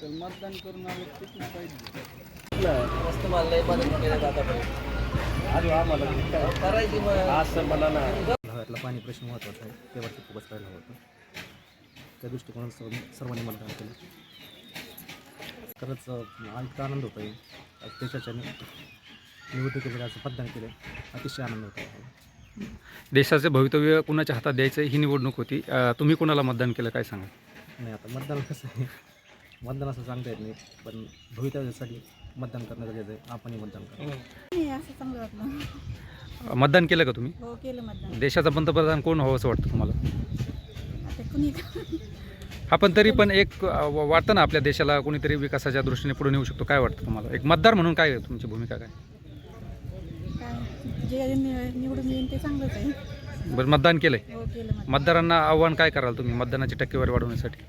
तर मतदान करून आलं किती पाहिजे. मस्त मला लय मदत केली जाता करायची मग. असं मला ना. भागातला पाणी प्रश्न महत्त्वाचा आहे. त्यावरती फोकस करायला हवं होतं. त्या दृष्टिकोनात सर्व सर्वांनी मतदान केलं. खरंच इतका आनंद होतो आहे केलेलं असं मतदान केलं. अतिशय आनंद होतो. आहे देशाचे भवितव्य कुणाच्या हातात द्यायचं ही निवडणूक होती. अ, तुम्ही कुणाला मतदान केलं? काय सांगा नाही आता मतदान कसं आहे? मतदान असं सांगता येत नाही पण भवितव्यासाठी मतदान करणं गरजेचं आहे. आपणही मतदान करा. नाही असं चांगलं वाटलं. मतदान केलं का तुम्ही? हो केलं मतदान. देशाचा पंतप्रधान कोण व्हावं असं वाटतं तुम्हाला? आता कुणी हा पण तरी पण एक अ, व- वाटतं ना आपल्या देशाला कोणीतरी विकासाच्या दृष्टीने पुढे नेऊ शकतो. काय वाटतं तुम्हाला? एक मतदार म्हणून काय आहे तुमची भूमिका काय? जे नि- निवडून येईन ते चांगलंच आहे. बरं मतदान केलंय? हो केलं मतदान. मतदारांना आव्हान काय कराल तुम्ही मतदानाची टक्केवारी वाढवण्यासाठी?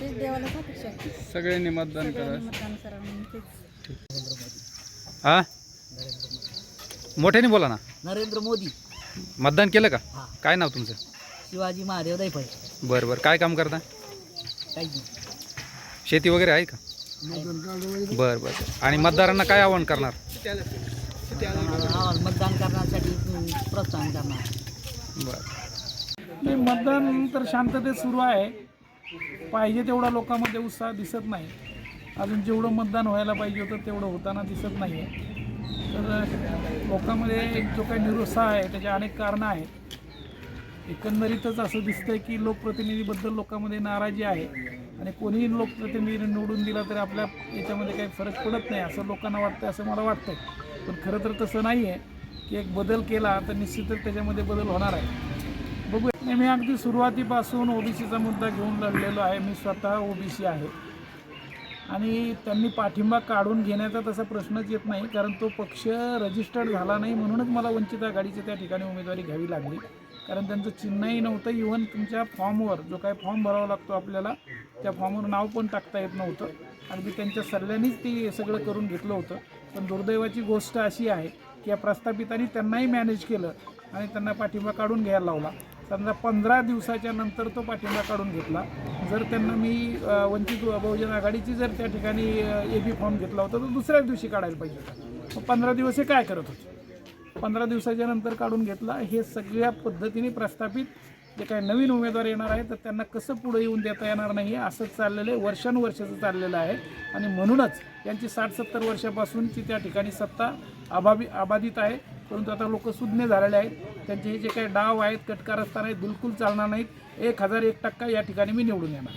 तेच देवालाच अपेक्षा आहे. सगळ्यांनी मतदान करा. सगळ्यांनी मतदान करावं म्हणून तेच. हा? मोठ्याने बोला ना. नरेंद्र मोदी. मतदान केलं का? हा. काय नाव तुमचं? शिवाजी महादेव दैफळ बरं बरं. काय काम करता? काही शेती वगैरे आहे का? बरं बरं. आणि मतदारांना काय आव्हान करणार? आम्हाला मतदान करण्यासाठी प्रोत्साहन करणार. बरं नाही मतदान तर शांततेत सुरू आहे. पाहिजे तेवढा लोकांमध्ये उत्साह दिसत नाही. अजून जेवढं मतदान व्हायला पाहिजे होतं तेवढं होताना दिसत नाही आहे तर लोकांमध्ये एक जो काही निरुत्साह आहे त्याचे अनेक कारणं आहेत. एकंदरीतच असं दिसतंय की लोकप्रतिनिधीबद्दल लोकांमध्ये नाराजी आहे. आणि कोणीही लोकप्रतिनिधी निवडून दिला तरी आपल्या याच्यामध्ये काही फरक पडत नाही असं लोकांना वाटतं असं मला वाटतं पण खरं तर तसं नाही आहे की एक बदल केला तर निश्चितच त्याच्यामध्ये बदल होणार आहे. बघू मी अगदी सुरुवातीपासून ओबीसीचा मुद्दा घेऊन लढलेलो आहे. मी स्वतः ओबीसी आहे. आणि त्यांनी पाठिंबा काढून घेण्याचा तसा प्रश्नच येत नाही कारण तो पक्ष रजिस्टर्ड झाला नाही म्हणूनच मला वंचित आघाडीची त्या ठिकाणी उमेदवारी घ्यावी लागली. कारण त्यांचं चिन्हही नव्हतं. इव्हन तुमच्या फॉर्मवर जो काही फॉर्म भरावा लागतो आपल्याला त्या फॉर्मवर नाव पण टाकता येत नव्हतं. अगदी त्यांच्या सल्ल्यानेच ते सगळं करून घेतलं होतं. पण दुर्दैवाची गोष्ट अशी आहे की या प्रस्थापितांनी त्यांनाही मॅनेज केलं आणि त्यांना पाठिंबा काढून घ्यायला लावला. समजा पंधरा दिवसाच्या नंतर तो पाठिंबा काढून घेतला. जर त्यांना मी वंचित बहुजन आघाडीची जर त्या ठिकाणी ए बी फॉर्म घेतला होता तर दुसऱ्याच दिवशी काढायला पाहिजे होता. मग पंधरा दिवस हे काय करत होते? पंधरा दिवसाच्या नंतर काढून घेतला. हे सगळ्या पद्धतीने प्रस्थापित. जे काही नवीन उमेदवार येणार आहे तर त्यांना कसं पुढे येऊन देता येणार नाही असंच चाललेलं आहे. वर्षानुवर्षाचं चाललेलं आहे. आणि म्हणूनच यांची साठ सत्तर वर्षापासूनची त्या ठिकाणी सत्ता अभावी अबाधित आहे. परंतु आता लोक सुज्ञ झालेले आहेत. त्यांचे हे जे काही डाव आहेत कटकारस्थान आहेत बिलकुल चालणार नाहीत. एक हजार एक टक्का या ठिकाणी मी निवडून येणार.